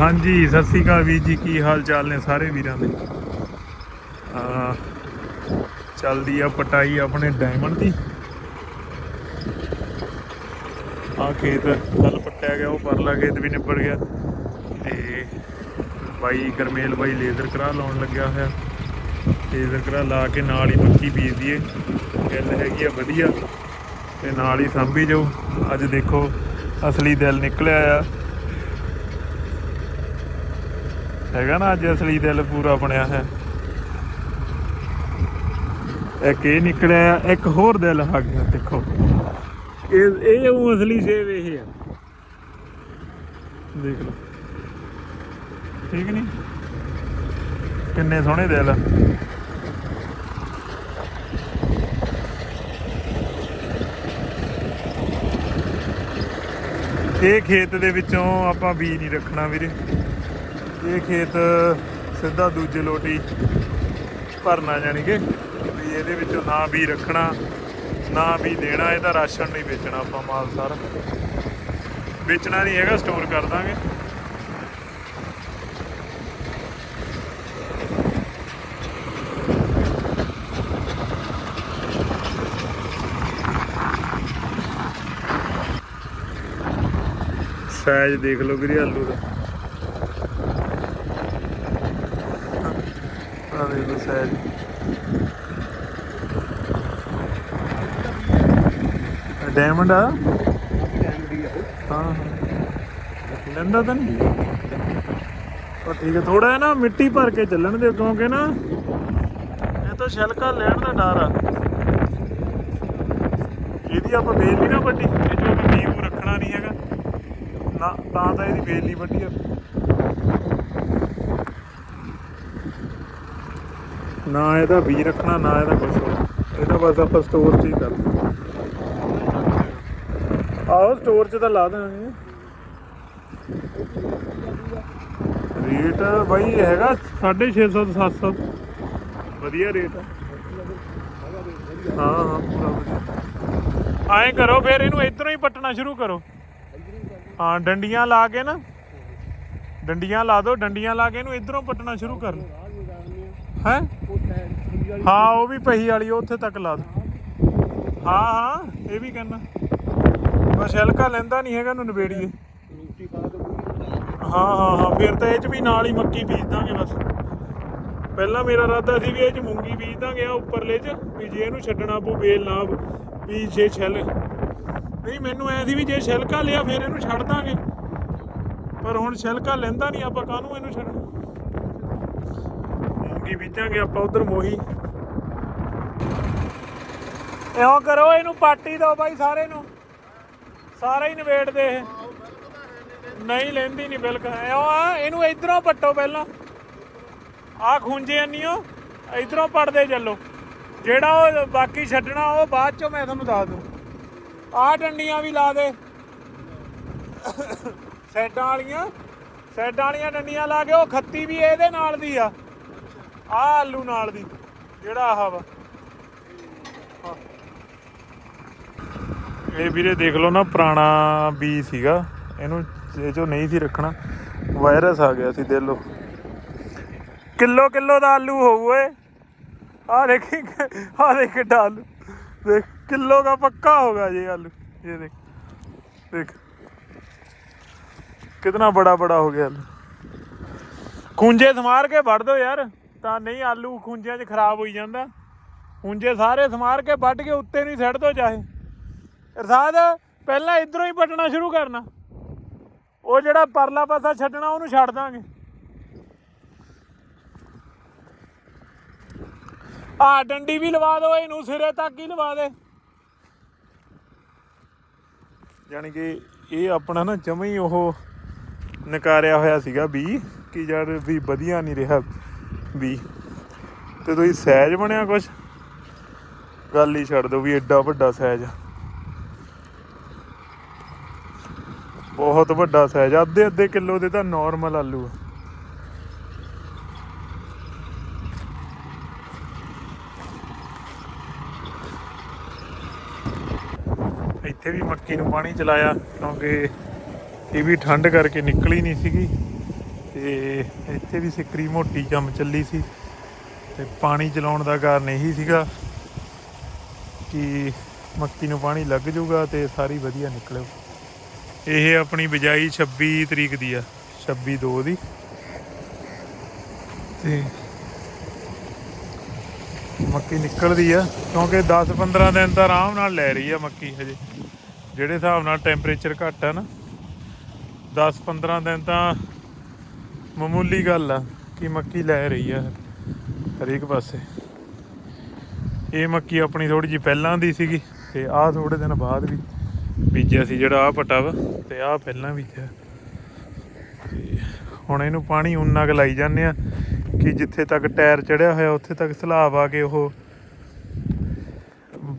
ਹਾਂਜੀ, ਸਤਿ ਸ੍ਰੀ ਅਕਾਲ ਵੀਰ ਜੀ, ਕੀ ਹਾਲ ਚਾਲ ਨੇ ਸਾਰੇ ਵੀਰਾਂ ਦੇ? ਆ ਚੱਲਦੀ ਆ ਪਟਾਈ ਆਪਣੇ ਡਾਇਮੰਡ ਦੀ। ਆ ਖੇਤ ਕੱਲ ਪੱਟਿਆ ਗਿਆ, ਉਹ ਪਰਲਾ ਖੇਤ ਵੀ ਨਿਬੜ ਗਿਆ। ਤੇ ਬਾਈ ਗਰਮੇਲ ਬਾਈ ਲੇਜ਼ਰ ਕਰਾ ਲਾਉਣ ਲੱਗਿਆ ਹੋਇਆ। ਲੇਜ਼ਰ ਕਰਾ ਲਾ ਕੇ ਨਾਲ ਹੀ ਮੱਕੀ ਬੀਜ ਦਈਏ। ਗੱਲ ਹੈਗੀ ਆ ਵਧੀਆ। ਤੇ ਨਾਲ ਹੀ ਸਾਂਭੀ ਜਾਓ ਅੱਜ ਦੇਖੋ, ਅਸਲੀ ਦਿਲ ਨਿਕਲਿਆ ਆ। ਹੈਗਾ ਨਾ ਅੱਜ ਅਸਲੀ ਦਿਲ ਪੂਰਾ ਬਣਿਆ ਹੈ। ਇੱਕ ਇਹ ਨਿਕਲਿਆ, ਇੱਕ ਹੋਰ ਦਿਲ ਆ ਗਿਆ, ਦੇਖੋ। ਇਹ ਇਹ ਉਹ ਅਸਲੀ ਸੇਵ ਇਹ ਆ। ਦੇਖ ਲਓ। ਠੀਕ ਨਹੀਂ? ਕਿੰਨੇ ਸੋਹਣੇ ਦਿਲ ਆ। ਇਹ ਖੇਤ ਦੇ ਵਿੱਚੋਂ ਆਪਾਂ ਬੀਜ ਨਹੀਂ ਰੱਖਣਾ ਵੀਰੇ। ਇਹ ਖੇਤ ਸਿੱਧਾ ਦੂਜੇ ਲੋਟੀ ਭਰਨਾ ਜਾਣੀ ਕਿ ਵੀ ਇਹਦੇ ਵਿੱਚੋਂ ਨਾ ਵੀ ਰੱਖਣਾ, ਨਾ ਵੀ ਦੇਣਾ, ਇਹਦਾ ਰਾਸ਼ਨ ਨਹੀਂ ਵੇਚਣਾ ਆਪਾਂ ਮਾਲ ਸਾਰਾ। ਵੇਚਣਾ ਨਹੀਂ ਹੈਗਾ ਸਟੋਰ ਕਰ ਦਾਂਗੇ। ਸਾਈਜ਼ ਦੇਖ ਲਓ ਵੀਰੇ, ਆਲੂ ਦਾ। ਆ ਦੇਖ ਡਾਇਮੰਡ ਆ? ਹਾਂ ਹਾਂ। ਤਾਂ ਨਹੀਂ। ਉਹ ਠੀਕ ਹੈ ਥੋੜਾ ਹੈ ਨਾ ਮਿੱਟੀ ਭਰ ਕੇ ਚੱਲਣ ਦੇ ਕਿਉਂਕਿ ਨਾ ਇਹ ਤਾਂ ਛਲਕਾ ਲੈਣ ਦਾ ਡਰ ਆ। ਇਹਦੀ ਆਪਾਂ ਬੇਲ ਨਹੀਂ ਨਾ ਵੱਡੀ ਇਹ ਜੋ ਵੀ ਰੱਖਣਾ ਨਹੀਂ ਹੈਗਾ। ਨਾ, ਤਾਂ ਤਾਂ ਇਹਦੀ ਬੇਲ ਨਹੀਂ ਵੱਡੀ ਆ। ਨਾ ਇਹਦਾ ਬੀਜ ਰੱਖਣਾ, ਨਾ ਇਹਦਾ ਕੁਝ ਇਹਦਾ ਬਸ ਆਪਾਂ ਸਟੋਰ 'ਚ ਹੀ ਕਰਨਾ ਆਹੋ ਸਟੋਰ 'ਚ ਤਾਂ ਲਾ ਦੇਣਗੇ ਰੇਟ ਬਾਈ ਹੈਗਾ 650 ਤੋਂ 700 ਵਧੀਆ ਰੇਟ ਆ। ਹਾਂ ਹਾਂ, ਪੂਰਾ ਵਧੀਆ। ਐਂ ਕਰੋ, ਫਿਰ ਇਹਨੂੰ ਇਧਰੋਂ ਹੀ ਪੱਟਣਾ ਸ਼ੁਰੂ ਕਰੋ। ਹਾਂ, ਡੰਡੀਆਂ ਲਾ ਕੇ ਨਾ। ਡੰਡੀਆਂ ਲਾ ਦਿਓ ਡੰਡੀਆਂ ਲਾ ਕੇ ਇਹਨੂੰ ਇਧਰੋਂ ਪੱਟਣਾ ਸ਼ੁਰੂ ਕਰ ਲਓ। ਹੈ? ਹਾਂ, ਉਹ ਵੀ ਪਹੀ ਵਾਲੀ ਉੱਥੇ ਤੱਕ ਲਾ ਦੋ। ਹਾਂ ਹਾਂ, ਇਹ ਵੀ ਕਹਿਣਾ ਬਸ ਹਲਕਾ ਲੈਂਦਾ ਨਹੀਂ ਹੈਗਾ ਨੂੰ ਨਵੇੜੀਏ ਹਾਂ ਹਾਂ ਹਾਂ, ਫਿਰ ਤਾਂ ਇਹ ਚ ਵੀ ਨਾਲ ਹੀ ਮੱਕੀ ਬੀਜ ਦਾਂਗੇ ਬਸ। ਪਹਿਲਾਂ ਮੇਰਾ ਇਰਾਦਾ ਸੀ ਵੀ ਇਹ ਚ ਮੂੰਗੀ ਬੀਜ ਦਾਂਗੇ ਆ ਉੱਪਰਲੇ ਚ, ਵੀ ਜੇ ਇਹਨੂੰ ਛੱਡਣਾ ਪਊ, ਬੇਲ ਨਾ ਵੀ ਜੇ ਛਿੱਲ। ਨਹੀਂ, ਮੈਨੂੰ ਐ ਸੀ ਵੀ ਜੇ ਛਿਲਕਾ ਲਿਆ, ਫਿਰ ਇਹਨੂੰ ਛੱਡ ਦਾਂਗੇ। ਪਰ ਹੁਣ ਛਿਲਕਾ ਲੈਂਦਾ ਨਹੀਂ, ਆਪਾਂ ਕਾਹਨੂੰ ਇਹਨੂੰ ਛੱਡਣਾ? ਮੂੰਗੀ ਬੀਜਾਂਗੇ ਆਪਾਂ ਉਧਰ ਮੋਹੀ। ਇਉਂ ਕਰੋ, ਇਹਨੂੰ ਪਾਟੀ ਦਿਓ ਬਾਈ ਸਾਰੇ ਨੂੰ। ਸਾਰੇ ਹੀ ਨਵੇੜ ਦੇ ਇਹ। ਨਹੀਂ ਲੈਂਦੀ ਨਹੀਂ ਬਿਲਕੁਲ। ਐਉਂ ਆ, ਇਹਨੂੰ ਇਧਰੋਂ ਪੱਟੋ ਪਹਿਲਾਂ। ਆ ਖੁੰਝੇ ਅੰਨੀਓ ਇਧਰੋਂ ਪੜਦੇ ਚੱਲੋ। ਜਿਹੜਾ ਉਹ ਬਾਕੀ ਛੱਡਣਾ, ਉਹ ਬਾਅਦ ਚੋਂ ਮੈਂ ਤੁਹਾਨੂੰ ਦੱਸ ਦੂੰ। ਆ ਡੰਡੀਆਂ ਵੀ ਲਾ ਦੇ। ਸੈਡਾਂ ਵਾਲੀਆਂ ਸੈਡਾਂ ਵਾਲੀਆਂ ਡੰਡੀਆਂ ਲਾ ਕੇ ਉਹ ਖੱਤੀ ਵੀ ਇਹਦੇ ਨਾਲ ਦੀ ਆ। ਆ ਆਲੂ ਨਾਲ ਦੀ ਜਿਹੜਾ ਆਹ ਵਾ ਹਾਂ। ਇਹ ਵੀਰੇ ਦੇਖ ਲਓ ਨਾ ਪੁਰਾਣਾ ਬੀ ਸੀਗਾ ਇਹਨੂੰ ਇਹ ਜੋ ਨਹੀਂ ਸੀ ਰੱਖਣਾ ਵਾਇਰਸ ਆ ਗਿਆ ਸੀ ਦੇ ਲਓ ਕਿਲੋ ਕਿਲੋ ਦਾ ਆਲੂ ਹੋਊ ਓਏ ਆ ਦੇਖੀ ਆ ਦੇਖ ਕਿੱਡਾ ਆਲੂ ਦੇਖ ਕਿਲੋ ਦਾ ਪੱਕਾ ਹੋਗਾ ये आलू ये देख देख कितना बड़ा बड़ा हो गया आलू ਖੁੰਝੇ ਸਮਾਰ ਕੇ ਵੱਢ ਦੋ ਯਾਰ ਤਾਂ ਨਹੀਂ, ਆਲੂ ਖੁੰਝਿਆਂ 'ਚ ਖਰਾਬ ਹੋਈ ਜਾਂਦਾ। ਖੁੰਝੇ ਸਾਰੇ ਸਮਾਰ ਕੇ ਵੱਢ ਕੇ ਉੱਤੇ ਨਹੀਂ ਸੱਟ ਦੋ ਚਾਹੇ। ਇਰਸਾਦ, ਪਹਿਲਾਂ ਇਧਰੋਂ ਹੀ ਪੱਟਣਾ ਸ਼ੁਰੂ ਕਰਨਾ। ਉਹ ਜਿਹੜਾ ਪਰਲਾ ਪਾਸਾ ਛੱਡਣਾ, ਉਹਨੂੰ ਛੱਡ ਦਾਂਗੇ। ਆ ਡੰਡੀ ਵੀ ਲਵਾ ਦਿਓ ਇਹਨੂੰ ਸਿਰੇ ਤੱਕ ਹੀ ਲਵਾ ਦੇ। ਯਾਨੀ ਕਿ ਇਹ ਆਪਣਾ ਨਾ ਜਮਾ ਹੀ ਉਹ ਨਕਾਰਿਆ ਹੋਇਆ ਸੀਗਾ ਵੀ, ਕਿ ਯਾਰ ਵੀ ਵਧੀਆ ਨਹੀਂ ਰਿਹਾ। ਵੀ ਤੇ ਤੁਸੀਂ ਸਹਿਜ ਬਣਿਆ ਕੁਛ? ਗੱਲ ਹੀ ਛੱਡ ਦਿਓ ਵੀ ਐਡਾ ਵੱਡਾ ਸਹਿਜ। ਬਹੁਤ ਵੱਡਾ ਸਹਿਜ। ਅੱਧੇ ਅੱਧੇ ਕਿਲੋ ਦੇ ਤਾਂ ਨਾਰਮਲ ਆਲੂ ਆ। ਇੱਥੇ ਵੀ ਮੱਕੀ ਨੂੰ ਪਾਣੀ ਚਲਾਇਆ, ਕਿਉਂਕਿ ਇਹ ਵੀ ਠੰਡ ਕਰਕੇ ਨਿਕਲੀ ਨਹੀਂ ਸੀਗੀ। ਤੇ ਇੱਥੇ ਵੀ ਸਿੱਕਰੀ ਮੋਟੀ ਕੰਮ ਚੱਲੀ ਸੀ ਤੇ ਪਾਣੀ ਚਲਾਉਣ ਦਾ ਕਾਰਨ ਇਹੀ ਸੀਗਾ ਕਿ ਮੱਕੀ ਨੂੰ ਪਾਣੀ ਲੱਗ ਜਾਊਗਾ ਤੇ ਸਾਰੀ ਵਧੀਆ ਨਿਕਲੂ। ਇਹ ਆਪਣੀ ਬਿਜਾਈ 26 ਤਰੀਕ ਦੀ ਆ 26 2 ਦੀ। ਤੇ ਮੱਕੀ ਨਿਕਲਦੀ ਆ, ਕਿਉਂਕਿ 10 15 ਦਿਨ ਤਾਂ ਆਰਾਮ ਨਾਲ ਲੈ ਰਹੀ ਆ ਮੱਕੀ ਹਜੇ। ਜਿਹੜੇ ਹਿਸਾਬ ਨਾਲ ਟੈਂਪਰੇਚਰ ਘੱਟ ਆ ਨਾ 10 15 ਦਿਨ ਤਾਂ ਮਾਮੂਲੀ ਗੱਲ ਆ, ਕਿ ਮੱਕੀ ਲੈ ਰਹੀ ਆ ਹਰੇਕ ਪਾਸੇ। ਇਹ ਮੱਕੀ ਆਪਣੀ ਥੋੜੀ ਜਿਹੀ ਪਹਿਲਾਂ ਦੀ ਸੀਗੀ, ਤੇ ਆਹ ਥੋੜੇ ਦਿਨ ਬਾਅਦ ਵੀ ਬੀਜਿਆ ਸੀ ਜਿਹੜਾ ਆਹ ਪਟਾ ਵਾ, ਤੇ ਆਹ ਪਹਿਲਾਂ ਬੀਜਿਆ ਤੇ ਹੁਣ ਇਹਨੂੰ ਪਾਣੀ ਉਨਾ ਕੁ ਲਾਈ ਜਾਂਦੇ ਆ ਕਿ ਜਿੱਥੇ ਤੱਕ ਟਾਇਰ ਚੜਿਆ ਹੋਇਆ, ਉੱਥੇ ਤੱਕ ਸਲਾਬ ਆ ਕੇ ਉਹ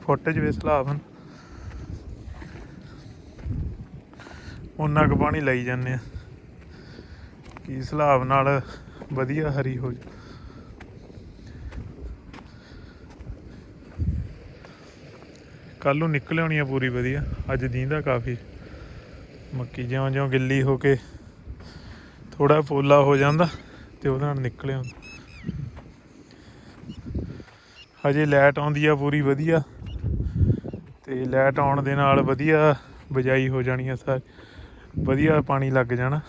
ਫੁੱਟ ਜਵੇ ਸਲਾਬ ਹਨ। ਉਨਾ ਕੁ ਪਾਣੀ ਲਾਈ ਜਾਂਦੇ ਆ। ਕਿ ਸਲਾਬ ਨਾਲ ਵਧੀਆ ਹਰੀ ਹੋ ਜਾ ਕੱਲ ਨੂੰ ਨਿਕਲ ਆਉਣੀ ਆ ਪੂਰੀ ਵਧੀਆ, ਅੱਜ ਦੀਂਦਾ ਕਾਫੀ। ਮੱਕੀ ਜਿਉਂ ਜਿਉਂ ਗਿੱਲੀ ਹੋ ਕੇ ਥੋੜਾ ਪੋਲਾ ਹੋ ਜਾਂਦਾ ਤੇ ਉਹਦੇ ਨਾਲ ਨਿਕਲ ਆਉਂਦਾ। ਹਜੇ ਲਾਈਟ ਆਉਂਦੀ ਆ ਪੂਰੀ ਵਧੀਆ ਤੇ ਲਾਈਟ ਆਉਣ ਦੇ ਨਾਲ ਵਧੀਆ ਬਜਾਈ ਹੋ ਜਾਣੀ ਆ ਸਾਰੀ। ਵਧੀਆ ਪਾਣੀ ਲੱਗ ਜਾਣਾ।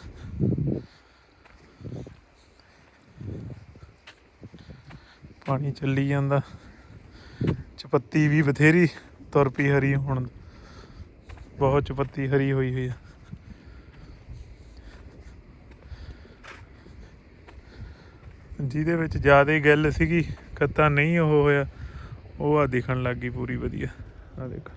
ਪਾਣੀ ਚੱਲੀ ਜਾਂਦਾ। ਚਪੱਤੀ ਵੀ ਬਥੇਰੀ ਤੁਰ ਪਈ ਹਰੀ ਹੁਣ। ਬਹੁਤ ਚਪੱਤੀ ਹਰੀ ਹੋਈ ਹੋਈ ਆ। ਜਿਹਦੇ ਵਿੱਚ ਜ਼ਿਆਦਾ ਗੱਲ ਸੀਗੀ, ਕੱਤਾ ਨਹੀਂ ਉਹ ਹੋਇਆ, ਉਹ ਆ ਦਿਖਣ ਲੱਗ ਗਈ ਪੂਰੀ ਵਧੀਆ। ਆ ਦੇਖ।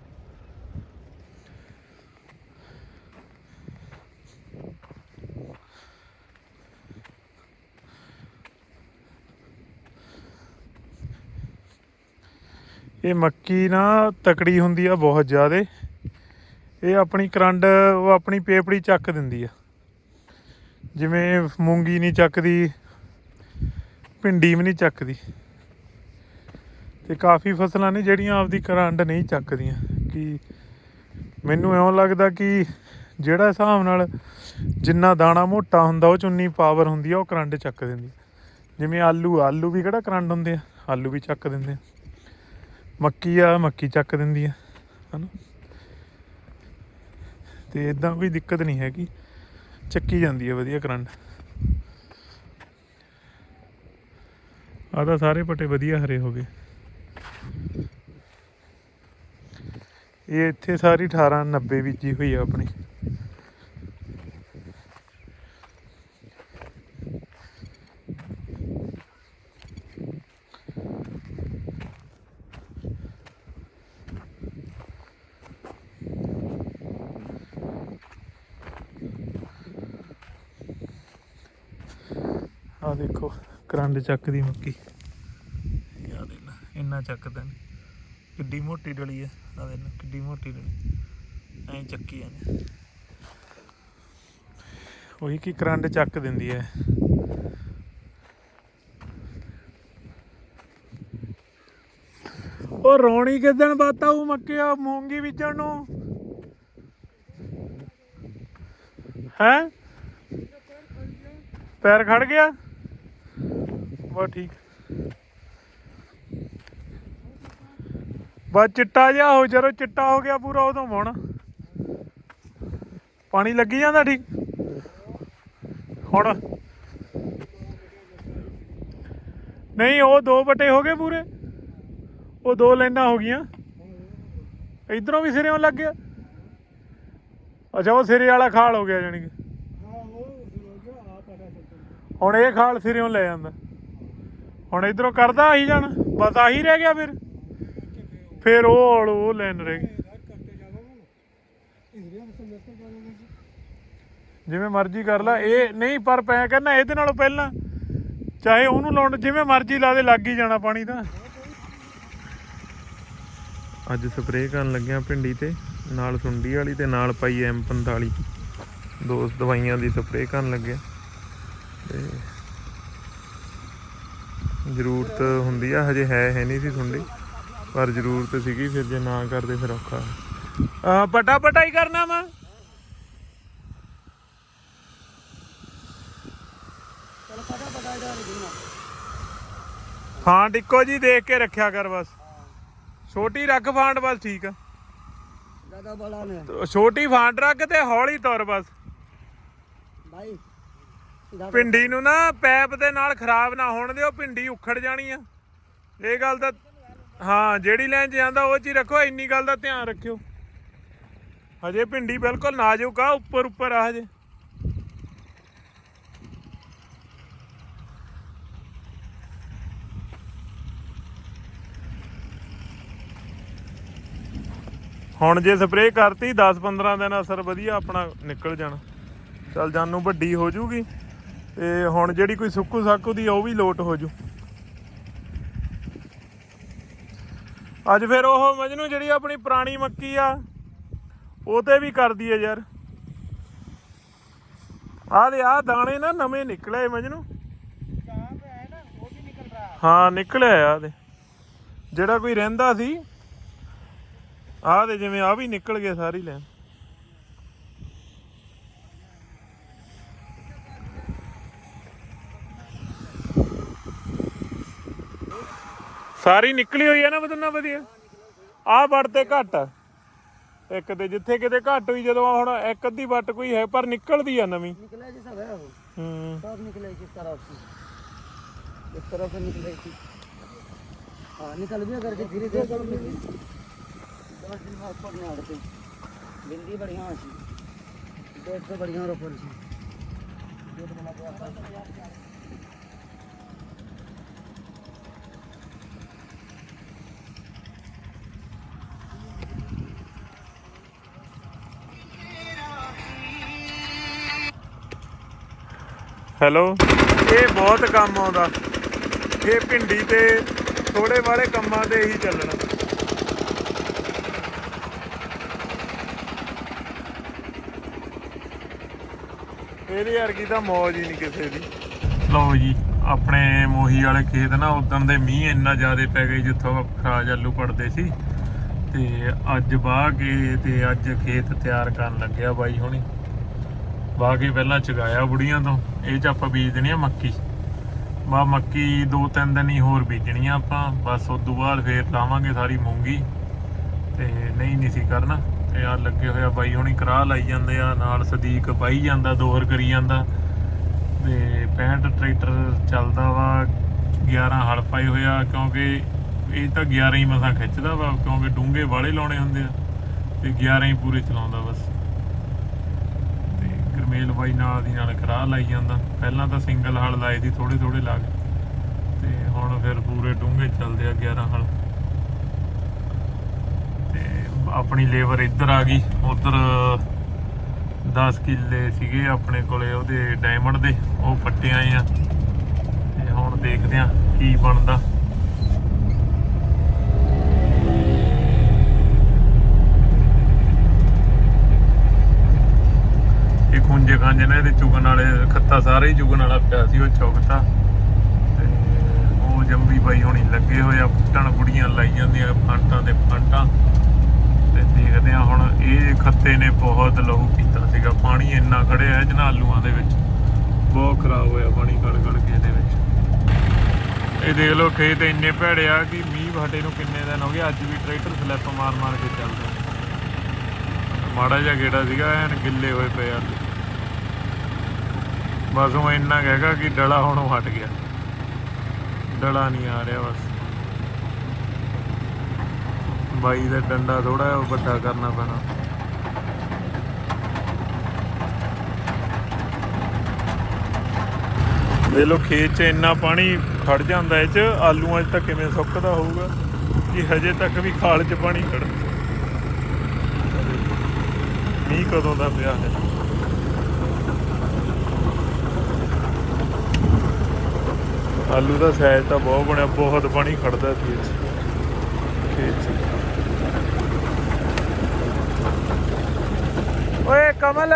ਇਹ ਮੱਕੀ ਨਾ ਤਕੜੀ ਹੁੰਦੀ ਆ ਬਹੁਤ ਜ਼ਿਆਦੇ। ਇਹ ਆਪਣੀ ਕਰੰਡ, ਉਹ ਆਪਣੀ ਪੇਪੜੀ ਚੱਕ ਦਿੰਦੀ ਆ। ਜਿਵੇਂ ਮੂੰਗੀ ਨਹੀਂ ਚੱਕਦੀ, ਭਿੰਡੀ ਵੀ ਨਹੀਂ ਚੱਕਦੀ। ਤੇ ਕਾਫੀ ਫਸਲਾਂ ਨੇ ਜਿਹੜੀਆਂ ਆਪਦੀ ਕਰੰਡ ਨਹੀਂ ਚੱਕਦੀਆਂ। ਕਿ ਮੈਨੂੰ ਇਉਂ ਲੱਗਦਾ ਕਿ ਜਿਹੜਾ ਹਿਸਾਬ ਨਾਲ ਜਿੰਨਾ ਦਾਣਾ ਮੋਟਾ ਹੁੰਦਾ, ਉਹ ਚ ਉਨੀ ਪਾਵਰ ਹੁੰਦੀ ਆ, ਉਹ ਕਰੰਟ ਚੱਕ ਦਿੰਦੀ ਜਿਵੇਂ ਆਲੂ ਆਲੂ ਵੀ ਕਿਹੜਾ ਕਰੰਡ ਹੁੰਦੇ ਆ? ਆਲੂ ਵੀ ਚੱਕ ਦਿੰਦੇ ਆ। ਮੱਕੀ ਆ, ਮੱਕੀ ਚੱਕ ਦਿੰਦੀ ਆ, ਹਨਾ? ਤੇ ਇਦਾਂ ਕੋਈ ਦਿੱਕਤ ਨਹੀਂ ਹੈਗੀ। ਚੱਕੀ ਜਾਂਦੀ ਹੈ ਵਧੀਆ ਕਰੰਟ। ਆਹ ਤਾਂ ਸਾਰੇ ਪੱਟੇ ਵਧੀਆ ਹਰੇ ਹੋ ਗਏ। ਇਹ ਇੱਥੇ ਸਾਰੀ 18 90 ਬੀਜੀ ਹੋਈ ਆ ਆਪਣੀ ਆ ਦੇਖੋ ਕਰੰਡ ਚੱਕਦੀ ਮੱਕੀ? ਆ ਦੇ ਨਾ ਇੰਨਾ ਚੱਕਦਾ ਨੀ। ਕਿੱਡੀ ਮੋਟੀ ਡਲੀ ਆ ਆ ਦੇ ਨਾ ਕਿੱਡੀ ਮੋਟੀ ਡਲੀ। ਐਂ ਚੱਕੀ ਜਾਂਦੇ ਉਹੀ ਕੀ ਕਰੰਟ ਚੱਕ ਦਿੰਦੀ ਹੈ ਉਹ ਰੌਣੀ ਕਿਦਣ ਬਾਤਾ ਉਹ ਮੱਕਿਆ ਮੂੰਗੀ ਬੀਜਣ ਨੂੰ? ਹੈ? ਪੈਰ ਖੜ ਗਿਆ? ਬਸ ਠੀਕ। ਬਸ ਚਿੱਟਾ ਜਿਹਾ ਹੋ ਜਦੋਂ ਚਿੱਟਾ ਹੋ ਗਿਆ ਪੂਰਾ ਉਦੋਂ ਮੋਣ ਪਾਣੀ ਲੱਗੀ ਜਾਂਦਾ ਠੀਕ? ਹੁਣ। ਨਹੀਂ ਉਹ ਦੋ ਬਟੇ ਹੋ ਗਏ ਪੂਰੇ। ਉਹ ਦੋ ਲਾਈਨਾਂ ਹੋ ਗਈਆਂ। ਇਧਰੋਂ ਵੀ ਸਿਰਿਓਂ ਲੱਗ ਗਿਆ। ਅੱਛਾ ਉਹ ਸਿਰੇ ਵਾਲਾ ਖਾਲ ਹੋ ਗਿਆ ਜਾਨੀ ਕਿ। ਹੁਣ ਇਹ ਖਾਲ ਸਿਰਿਓਂ ਲੈ ਜਾਂਦਾ। ਹੁਣ ਇਧਰੋਂ ਕਰਦਾ ਆਹੀ ਜਾਣ, ਬਸ ਆਹੀ ਰਹਿ ਗਿਆ ਫਿਰ। ਫਿਰ ਉਹ ਉਹ ਲੈਣ ਰਹਿ ਗਈ। ਜਿਵੇਂ ਮਰਜ਼ੀ ਕਰ ਲੈ, ਇਹ ਨਹੀਂ, ਪਰ ਪੈ ਕਹਿੰਦਾ ਇਹਦੇ ਨਾਲੋਂ ਪਹਿਲਾਂ ਚਾਹੇ ਉਹਨੂੰ ਲਾਉਣ, ਜਿਵੇਂ ਮਰਜ਼ੀ ਲਾ ਦੇ, ਲੱਗ ਹੀ ਜਾਣਾ ਪਾਣੀ ਤਾਂ। ਅੱਜ ਸਪਰੇਅ ਕਰਨ ਲੱਗਿਆ ਭਿੰਡੀ ਤੇ, ਨਾਲ ਸੁੰਡੀ ਵਾਲੀ ਤੇ ਨਾਲ ਪਾਈ ਐਮ 45 ਦੋ ਦਵਾਈਆਂ ਦੀ ਸਪਰੇਅ ਕਰਨ ਲੱਗਿਆ। ਤੇ ਜ਼ਰੂਰਤ ਹੁੰਦੀ ਆ ਹਜੇ ਹੈ ਹੈ ਨਹੀਂ ਸੀ ਸੁੰਡੀ ਪਰ ਜ਼ਰੂਰਤ ਸੀਗੀ ਫਿਰ ਜੇ ਨਾ ਕਰਦੇ ਫਿਰ ਔਖਾ ਆ ਪਟਾ ਪਟਾ ਹੀ ਕਰਨਾ ਵਾ ਫਾਂਡ ਇੱਕੋ ਜੀ ਦੇਖ ਕੇ ਰੱਖਿਆ ਕਰ ਬਸ। ਛੋਟੀ ਰੱਖ ਫਾਂਡ ਬਸ ਠੀਕ ਆ। ਜ਼ਿਆਦਾ ਬੜਾ ਨਹੀਂ ਛੋਟੀ ਫਾਂਡ ਰੱਖ ਤੇ ਹੌਲੀ ਤੌਰ ਬਸ। ਭਾਈ ਭਿੰਡੀ ਨੂੰ ਨਾ ਪੈਪ ਦੇ ਨਾਲ ਖਰਾਬ ਨਾ ਹੋਣ ਦਿਓ, ਭਿੰਡੀ ਉਖੜ ਜਾਣੀ ਆ। ਇਹ ਗੱਲ ਦਾ ਹਾਂ, ਜਿਹੜੀ ਲੈਣ 'ਚ ਜਾਂਦਾ ਉਹ 'ਚ ਰੱਖੋ, ਇੰਨੀ ਗੱਲ ਦਾ ਧਿਆਨ ਰੱਖਿਓ। ਹਜੇ ਭਿੰਡੀ ਬਿਲਕੁਲ ਨਾਜ਼ੁਕ ਆ, ਉੱਪਰ ਉੱਪਰ ਆ ਹਜੇ। ਹੁਣ ਜੇ ਸਪਰੇਅ ਕਰਤੀ 10-15 ਦਿਨ ਅਸਰ ਵਧੀਆ ਆਪਣਾ ਨਿਕਲ ਜਾਣਾ। ਚੱਲ ਜਾਨੂੰ ਵੱਡੀ ਹੋ ਜੂਗੀ। ਤੇ ਹੁਣ ਜਿਹੜੀ ਕੋਈ ਸੁੱਕੂ ਸਾਕੂ ਦੀ ਉਹ ਵੀ ਲੋਟ ਹੋ ਜੂ। ਅੱਜ ਫਿਰ ਉਹ ਮਜਨੂ ਜਿਹੜੀ ਆਪਣੀ ਪੁਰਾਣੀ ਮੱਕੀ ਆ, ਉਹ ਤੇ ਵੀ ਕਰਦੀ ਆ ਯਾਰ। ਆ ਦੇ ਆ ਦਾਣੇ ਨਾ ਨਵੇਂ ਨਿਕਲੇ ਮਜਨੂ। ਹਾਂ ਨਿਕਲਿਆ ਆ ਦੇ। ਜਿਹੜਾ ਕੋਈ ਰਹਿੰਦਾ ਸੀ ਆ ਦੇ ਜਿਵੇਂ ਆ ਵੀ ਨਿਕਲ ਗਏ ਸਾਰੀ ਲੈਣ। ਸਾਰੀ ਨਿਕਲੀ ਹੋਈ ਹੈ ਨਾ ਬਦਨਾ ਵਧੀਆ ਆਹ ਵੜ ਤੇ ਘੱਟ ਆ। ਇੱਕ ਤੇ ਜਿੱਥੇ ਕਿਤੇ ਘੱਟ ਹੋਈ ਜਦੋਂ ਹੁਣ ਇੱਕ ਅੱਧੀ ਵੱਟ ਕੋਈ ਹੈ ਪਰ ਨਿਕਲਦੀ ਆ ਨਵੀਂ निकले जी सब है वो ਹੂੰ सब निकले किस तरफ से इस तरफ से निकले थी हाँ निकल भी करके धीरे धीरे करो निकली दस दिन में ऊपर नहीं हटते भिंडी बढ़िया अच्छी डेढ़ सौ बढ़िया रोपल छी डेढ़ वाला तो ਹੈਲੋ ਇਹ ਬਹੁਤ ਕੰਮ ਆਉਂਦਾ। ਇਹ ਭਿੰਡੀ ਤੇ ਥੋੜੇ ਵਾਲੇ ਕੰਮਾਂ ਤੇ ਹੀ ਚੱਲਣਾ। ਇਹਦੀ ਵਰਗੀ ਤਾਂ ਮੌਜ ਹੀ ਨਹੀਂ ਕਿਸੇ ਦੀ। ਲਓ ਜੀ ਆਪਣੇ ਮੋਹੀ ਵਾਲੇ ਖੇਤ ਨਾ ਉਦੋਂ ਦੇ ਮੀਂਹ ਇੰਨਾ ਜ਼ਿਆਦਾ ਪੈ ਗਏ ਜਿੱਥੋਂ ਖਰਾਜ ਆਲੂ ਪੜਦੇ ਸੀ। ਤੇ ਅੱਜ ਵਾਹ ਕੇ ਤੇ ਅੱਜ ਖੇਤ ਤਿਆਰ ਕਰਨ ਲੱਗਿਆ ਬਾਈ ਹੁਣੀ। ਵਾਹ ਕੇ ਪਹਿਲਾਂ ਚਗਾਇਆ ਬੁੜੀਆਂ ਤੋਂ। ਇਹ ਚ ਆਪਾਂ ਬੀਜ ਦੇਣੀ ਆ ਮੱਕੀ। ਬਾ ਮੱਕੀ ਦੋ ਤਿੰਨ ਦਿਨ ਹੀ ਹੋਰ ਬੀਜਣੀ ਆ ਆਪਾਂ। ਬਸ ਉਸ ਤੋਂ ਬਾਅਦ ਫੇਰ ਲਾਵਾਂਗੇ ਸਾਰੀ ਮੂੰਗੀ। ਤੇ ਨਹੀਂ ਨਹੀਂ ਸੀ ਕਰਨਾ। ਤੇ ਯਾਰ ਲੱਗੇ ਹੋਇਆ ਬਾਈ ਹੁਣੀ ਕਰਾਹ ਲਾਈ ਜਾਂਦੇ ਆ। ਨਾਲ ਸਦੀਕ ਬਾਈ ਜਾਂਦਾ, ਦੋਹਰ ਕਰੀ ਜਾਂਦਾ। ਤੇ 65 ਟਰੈਕਟਰ ਚੱਲਦਾ ਵਾ। 11 ਹਲ ਪਾਏ ਹੋਇਆ ਕਿਉਂਕਿ ਇਹ ਤਾਂ 11 ਹੀ ਮਸਾਂ ਖਿੱਚਦਾ ਵਾ। ਕਿਉਂਕਿ ਡੂੰਘੇ ਵਾਲੇ ਲਾਉਣੇ ਹੁੰਦੇ ਆ। ਤੇ 11 ਹੀ ਪੂਰੇ ਚਲਾਉਂਦਾ ਬਸ। ਤੇ ਬਾਈ ਨਾਲ ਦੀ ਨਾਲ ਕਰਾਹ ਲਾਈ ਜਾਂਦਾ। ਪਹਿਲਾਂ ਤਾਂ ਸਿੰਗਲ ਹਲ ਲਾਏ ਦੀ ਥੋੜੇ ਥੋੜੇ ਲਾ ਕੇ। ਤੇ ਹੁਣ ਫਿਰ ਪੂਰੇ ਡੂੰਘੇ ਚੱਲਦੇ ਆ 11 ਹਲ। ਤੇ ਆਪਣੀ ਲੇਬਰ ਇੱਧਰ ਆ ਗਈ। ਉਧਰ 10 ਕਿੱਲੇ ਸੀਗੇ ਆਪਣੇ ਕੋਲੇ, ਉਹਦੇ ਡਾਇਮੰਡ ਦੇ। ਉਹ ਫੱਟੇ ਆਏ ਆ। ਤੇ ਹੁਣ ਦੇਖਦੇ ਆ ਕੀ ਬਣਦਾ। ਇਹ ਖੁੰਝੇ ਖਾਂਜੇ ਨੇ, ਇਹਦੇ ਚੁਗਣ ਵਾਲੇ ਖੱਤਾ ਸਾਰੇ ਹੀ ਚੁਗਣ ਵਾਲਾ ਪਿਆ ਸੀ ਉਹ ਚੁਗਤਾ ਤੇ ਉਹ ਜੰਬੀ ਬਾਈ ਹੁਣੀ ਲੱਗੇ ਹੋਏ ਆ, ਪੁੱਟਣ ਬੁੜੀਆਂ ਲਾਈ ਜਾਂਦੀਆਂ ਫਾਂਟਾਂ ਦੇ ਫਾਂਟਾਂ। ਤੇ ਦੇਖਦੇ ਆ ਹੁਣ ਇਹ ਖੱਤੇ ਨੇ ਬਹੁਤ ਲਹੂ ਪੀਤਾ ਸੀਗਾ, ਪਾਣੀ ਇੰਨਾ ਖੜਿਆ ਹੈ ਜਨਾ ਆਲੂਆਂ ਦੇ ਵਿੱਚ। ਬਹੁਤ ਖਰਾਬ ਹੋਇਆ ਪਾਣੀ ਗੜ ਗੜ ਕੇ ਇਹਦੇ ਵਿੱਚ। ਇਹ ਦੇਖ ਲਓ ਖੇਤ ਇੰਨੇ ਭੈੜੇ ਆ ਕਿ ਮੀਂਹ ਹਟੇ ਨੂੰ ਕਿੰਨੇ ਦਿਨ ਹੋ ਗਏ, ਅੱਜ ਵੀ ਟਰੈਕਟਰ ਸਲਿੱਪ ਮਾਰ ਮਾਰ ਕੇ ਚੱਲਦਾ। ਮਾੜਾ ਜਿਹਾ ਗੇੜਾ ਸੀਗਾ, ਐਨ ਗਿੱਲੇ ਹੋਏ ਪਏ ਆ ਬਸ ਉਹ ਇੰਨਾ ਕੁ ਹੈਗਾ ਕਿ ਡਲਾ ਹੁਣ ਹਟ ਗਿਆ। ਡਲਾ ਨਹੀਂ ਆ ਰਿਹਾ ਬਸ। ਬਾਈ ਦਾ ਡੰਡਾ ਥੋੜਾ ਵੱਡਾ ਕਰਨਾ ਪੈਣਾ। ਇਹ ਲੋ ਖੇਤ 'ਚ ਇੰਨਾ ਪਾਣੀ ਖੜ ਜਾਂਦਾ ਇਹ 'ਚ, ਆਲੂਆਂ 'ਚ ਤਾਂ ਕਿਵੇਂ ਸੁੱਕਦਾ ਹੋਊਗਾ, ਕਿ ਹਜੇ ਤੱਕ ਵੀ ਖਾਲ 'ਚ ਪਾਣੀ ਖੜ ਮੀਂਹ ਕਦੋਂ ਦਾ ਪਿਆ ਹੈ? ਆਲੂ ਦਾ ਸਾਈਜ਼ ਤਾਂ ਬਹੁਤ ਬਣਿਆ, ਬਹੁਤ ਪਾਣੀ ਖੜਦਾ ਸੀ ਇਹ ਖੇਤ 'ਚ ਓਏ ਕਮਲ!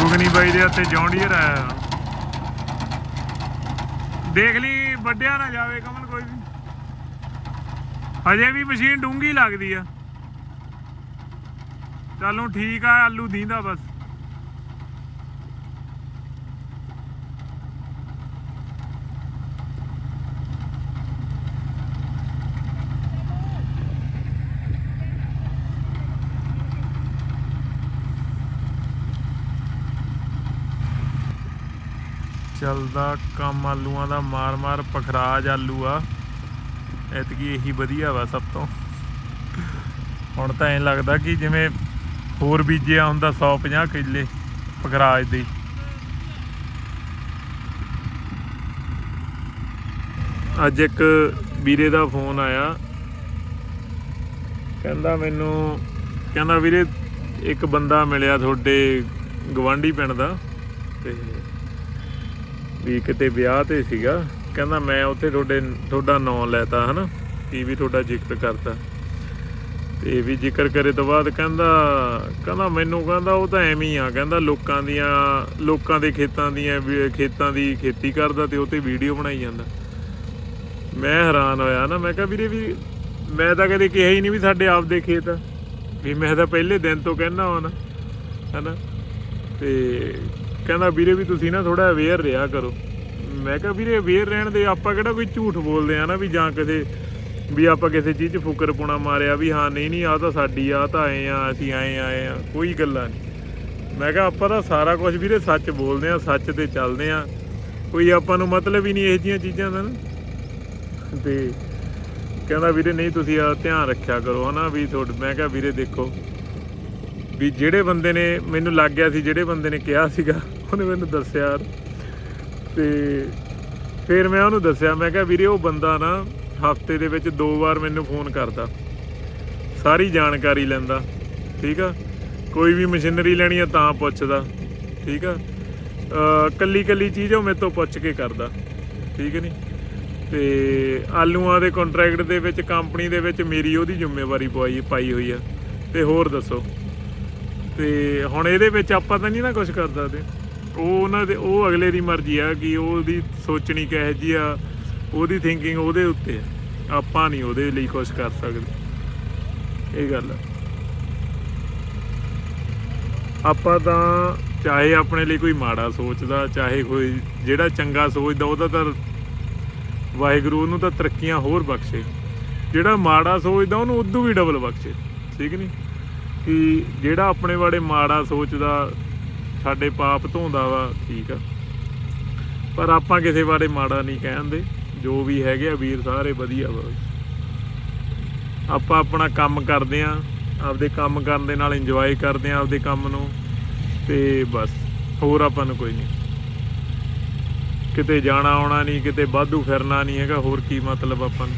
ਗੁਗਨੀ ਬਾਈ ਦੇ ਉੱਤੇ ਜੌਂਡੀਅਰ ਆਇਆ ਦੇਖ ਲਈ ਵੱਡਿਆ ਨਾ ਜਾਵੇ ਕਮਲ ਕੋਈ ਵੀ। ਹਜੇ ਵੀ ਮਸ਼ੀਨ ਡੂੰਗੀ ਲੱਗਦੀ ਆ। ਚਲੋ ਠੀਕ ਆ, ਆਲੂ ਦੀਂਦਾ ਬਸ। ਚੱਲਦਾ ਕੰਮ ਆਲੂਆਂ ਦਾ ਮਾਰ-ਮਾਰ ਪਖਰਾਜ ਆਲੂ ਆ। ਐਤਕੀ ਇਹੀ ਵਧੀਆ ਵਾ ਸਭ ਤੋਂ। ਹੁਣ ਤਾਂ ਐਂ ਲੱਗਦਾ ਕਿ ਜਿਵੇਂ ਹੋਰ ਬੀਜਿਆ ਹੁੰਦਾ 150 ਕਿੱਲੇ ਪਖਰਾਜ ਦੀ। ਅੱਜ ਇੱਕ ਵੀਰੇ ਦਾ ਫੋਨ ਆਇਆ। ਕਹਿੰਦਾ ਮੈਨੂੰ, ਕਹਿੰਦਾ ਵੀਰੇ ਇੱਕ ਬੰਦਾ ਮਿਲਿਆ ਤੁਹਾਡੇ ਗਵਾਂਢੀ ਪਿੰਡ ਦਾ ਤੇ ਵੀ ਕਿਤੇ ਵਿਆਹ ਤੇ ਸੀਗਾ। ਕਹਿੰਦਾ ਮੈਂ ਉੱਥੇ ਤੁਹਾਡੇ, ਤੁਹਾਡਾ ਨਾਂ ਲੈਤਾ, ਹਨਾ? ਕੀ ਵੀ ਤੁਹਾਡਾ ਜ਼ਿਕਰ ਕਰਤਾ। ਤੇ ਵੀ ਜ਼ਿਕਰ ਕਰੇ ਤੋਂ ਬਾਅਦ ਕਹਿੰਦਾ ਕਹਿੰਦਾ ਮੈਨੂੰ ਕਹਿੰਦਾ ਉਹ ਤਾਂ ਐਵੇਂ ਹੀ ਆ, ਕਹਿੰਦਾ ਲੋਕਾਂ ਦੀਆਂ, ਲੋਕਾਂ ਦੇ ਖੇਤਾਂ ਦੀਆਂ, ਵੀ- ਖੇਤਾਂ ਦੀ ਖੇਤੀ ਕਰਦਾ ਤੇ ਉਹ ਤੇ ਵੀਡੀਓ ਬਣਾਈ ਜਾਂਦਾ। ਮੈਂ ਹੈਰਾਨ ਹੋਇਆ ਨਾ, ਮੈਂ ਕਿਹਾ ਵੀਰੇ ਵੀ ਮੈਂ ਤਾਂ ਕਦੇ ਕਿਹਾ ਹੀ ਨਹੀਂ ਵੀ ਸਾਡੇ ਆਪਦੇ ਖੇਤ ਆ। ਵੀ ਮੈਂ ਤਾਂ ਪਹਿਲੇ ਦਿਨ ਤੋਂ ਕਹਿਣਾ ਹਾਂ ਨਾ, ਹਨਾ? ਤੇ ਕਹਿੰਦਾ, ਵੀਰੇ, ਵੀ ਤੁਸੀਂ ਨਾ ਥੋੜਾ ਅਵੇਅਰ ਰਿਹਾ ਕਰੋ। ਮੈਂ ਕਿਹਾ, ਵੀਰੇ ਅਵੇਅਰ ਰਹਿਣ ਦੇ, ਆਪਾਂ ਕਿਹੜਾ ਕੋਈ ਝੂਠ ਬੋਲਦੇ ਆ ਨਾ ਵੀ ਜਾਂ ਕਿਸੇ, ਵੀ ਆਪਾਂ ਕਿਸੇ ਚੀਜ਼ 'ਚ ਫੁਕਰ ਪੁਣਾ ਮਾਰਿਆ ਵੀ ਹਾਂ, ਨਹੀਂ ਨਹੀਂ ਆ ਤਾਂ ਸਾਡੀ ਆ ਤਾਂ ਆਏ ਆ, ਅਸੀਂ ਆਏ ਆਏ ਆ। ਕੋਈ ਗੱਲਾਂ ਨਹੀਂ ਮੈਂ ਕਿਹਾ, ਆਪਾਂ ਤਾਂ ਸਾਰਾ ਕੁਝ ਵੀਰੇ ਸੱਚ ਬੋਲਦੇ ਆ, ਸੱਚ ਤੇ ਚੱਲਦੇ ਆ। ਕੋਈ ਆਪਾਂ ਨੂੰ ਮਤਲਬ ਹੀ ਨਹੀਂ ਇਹ ਜੀਆਂ ਚੀਜ਼ਾਂ ਦਾ ਨਾ। ਤੇ ਕਹਿੰਦਾ, ਵੀਰੇ, ਨਹੀਂ, ਤੁਸੀਂ ਆ ਧਿਆਨ ਰੱਖਿਆ ਕਰੋ ਹਨਾ, ਵੀ ਤੁਹਾਡੇ ਮੈਂ ਕਿਹਾ, ਵੀਰੇ, ਦੇਖੋ ਵੀ ਜਿਹੜੇ ਬੰਦੇ ਨੇ ਮੈਨੂੰ ਲੱਗ ਗਿਆ ਸੀ ਜਿਹੜੇ ਬੰਦੇ ਨੇ ਕਿਹਾ ਸੀਗਾ ਉਹਨੇ ਮੈਨੂੰ ਦੱਸਿਆ ਤੇ ਫਿਰ ਮੈਂ ਉਹਨੂੰ ਦੱਸਿਆ ਮੈਂ ਕਿਹਾ ਵੀਰੇ ਉਹ ਬੰਦਾ ਨਾ ਹਫ਼ਤੇ ਦੇ ਵਿੱਚ ਦੋ ਵਾਰ ਮੈਨੂੰ ਫੋਨ ਕਰਦਾ। ਸਾਰੀ ਜਾਣਕਾਰੀ ਲੈਂਦਾ ਠੀਕ ਆ? ਕੋਈ ਵੀ ਮਸ਼ੀਨਰੀ ਲੈਣੀ ਆ ਤਾਂ ਪੁੱਛਦਾ ਠੀਕ ਆ? ਅ, ਕੱਲੀ ਕੱਲੀ ਚੀਜ਼ ਉਹ ਮੇਰੇ ਤੋਂ ਪੁੱਛ ਕੇ ਕਰਦਾ ਠੀਕ ਨਹੀਂ ਤੇ ਆਲੂਆਂ ਦੇ ਕੰਟਰੈਕਟ ਦੇ ਵਿੱਚ ਕੰਪਨੀ ਦੇ ਵਿੱਚ ਮੇਰੀ ਉਹਦੀ ਜ਼ਿੰਮੇਵਾਰੀ ਪਾਈ ਪਾਈ ਹੋਈ ਆ। ਤੇ ਹੋਰ ਦੱਸੋ। ਤੇ ਹੁਣ ਇਹਦੇ ਵਿੱਚ ਆਪਾਂ ਤਾਂ ਨਹੀਂ ਨਾ ਕੁਝ ਕਰ ਸਕਦੇ। ਉਹ ਉਹਨਾਂ ਦੇ ਉਹ ਅਗਲੇ ਦੀ ਮਰਜ਼ੀ ਆ ਕਿ ਉਹਦੀ ਸੋਚਣੀ ਕਿਹੋ ਜੀ ਆ, ਉਹਦੀ ਥਿੰਕਿੰਗ ਉਹਦੇ ਉੱਤੇ ਆ। ਆਪਾਂ ਨਹੀਂ ਉਹਦੇ ਲਈ ਕੁਝ ਕਰ ਸਕਦੇ। ਇਹ ਗੱਲ ਆ। ਆਪਾਂ ਤਾਂ ਚਾਹੇ ਆਪਣੇ ਲਈ ਕੋਈ ਮਾੜਾ ਸੋਚਦਾ, ਚਾਹੇ ਕੋਈ ਜਿਹੜਾ ਚੰਗਾ ਸੋਚਦਾ ਉਹਦਾ ਤਾਂ ਵਾਹਿਗੁਰੂ ਉਹਨੂੰ ਤਾਂ ਤਰੱਕੀਆਂ ਹੋਰ ਬਖਸ਼ੇ। ਜਿਹੜਾ ਮਾੜਾ ਸੋਚਦਾ, ਉਹਨੂੰ ਉਦੋਂ ਵੀ ਡਬਲ ਬਖਸ਼ੇ। ਠੀਕ ਨਹੀਂ ਕਿ ਜਿਹੜਾ ਆਪਣੇ ਬਾਰੇ ਮਾੜਾ ਸੋਚਦਾ, ਸਾਡੇ ਪਾਪ ਧੋਂਦਾ ਵਾ, ਠੀਕ ਆ। ਪਰ ਆਪਾਂ ਕਿਸੇ ਬਾਰੇ ਮਾੜਾ ਨਹੀਂ ਕਹਿੰਦੇ, ਜੋ ਵੀ ਹੈਗੇ ਆ ਵੀਰ ਸਾਰੇ ਵਧੀਆ ਵਾ। ਆਪਾਂ ਆਪਣਾ ਕੰਮ ਕਰਦੇ ਆ, ਆਪਦੇ ਕੰਮ ਕਰਨ ਦੇ ਨਾਲ ਇੰਜੋਏ ਕਰਦੇ ਆ ਆਪਦੇ ਕੰਮ ਨੂੰ, ਤੇ ਬਸ, ਹੋਰ ਆਪਾਂ ਨੂੰ ਕੋਈ ਨਹੀਂ। ਕਿਤੇ ਜਾਣਾ ਆਉਣਾ ਨਹੀਂ, ਕਿਤੇ ਵਾਧੂ ਫਿਰਨਾ ਨਹੀਂ ਹੈਗਾ, ਹੋਰ ਕੀ ਮਤਲਬ ਆਪਾਂ ਨੂੰ।